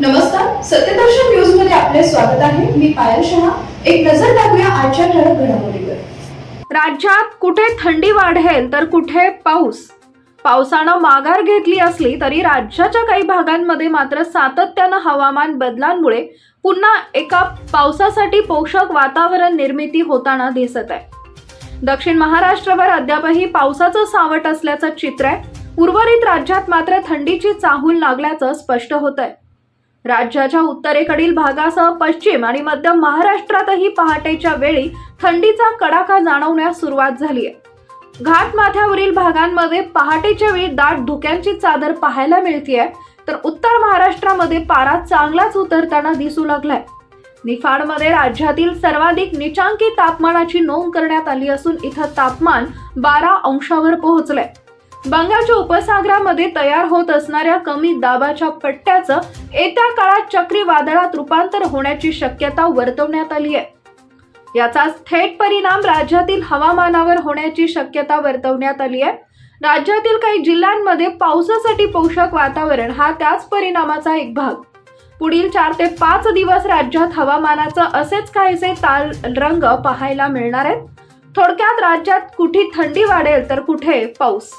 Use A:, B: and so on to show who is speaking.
A: नमस्कार सत्यदर्शन न्यूजमध्ये आपले स्वागत आहे. मी पायल शहा. एक नजर टाकूया आजच्या ठळक घडामोडीवर.
B: राज्यात कुठे थंडी वाढेल तर कुठे पाऊस? पावसानं माघार घेतली असली तरी राज्याच्या काही भागांमध्ये मात्र सातत्यानं हवामान बदलांमुळे पुन्हा एका पावसासाठी पोषक वातावरण निर्मिती होताना दिसत आहे. दक्षिण महाराष्ट्रावर अद्यापही पावसाचं सावट असल्याचं चित्र आहे. उर्वरित राज्यात मात्र थंडीची चाहूल लागल्याचं स्पष्ट होत आहे राज्याच्या उत्तरेकडील भागासह पश्चिम आणि मध्य महाराष्ट्रातही पहाटेच्या वेळी थंडीचा कडाका जाणवण्यास सुरुवात झाली आहे. घाटमाथ्यावरील भागांमध्ये पहाटेच्या वेळी दाट धुक्यांची चादर पाहायला मिळतीये तर उत्तर महाराष्ट्रामध्ये पारा चांगलाच उतरताना दिसू लागलाय. निफाडमध्ये राज्यातील सर्वाधिक निचांकी तापमानाची नोंद करण्यात आली असून इथं तापमान बारा अंशावर पोहोचलंय. बंगालच्या उपसागरामध्ये तयार होत असणाऱ्या कमी दाबाच्या पट्ट्याचं येत्या काळात चक्रीवादळात रूपांतर होण्याची शक्यता वर्तवण्यात आली आहे. याचा थेट परिणाम राज्यातील हवामानावर होण्याची शक्यता वर्तवण्यात आली आहे. राज्यातील काही जिल्ह्यांमध्ये पावसासाठी पोषक वातावरण हा त्याच परिणामाचा एक भाग. पुढील चार ते पाच दिवस राज्यात हवामानाचं असेच काहीसे ताल रंग पाहायला मिळणार आहेत. थोडक्यात राज्यात कुठे थंडी वाढेल तर कुठे पाऊस?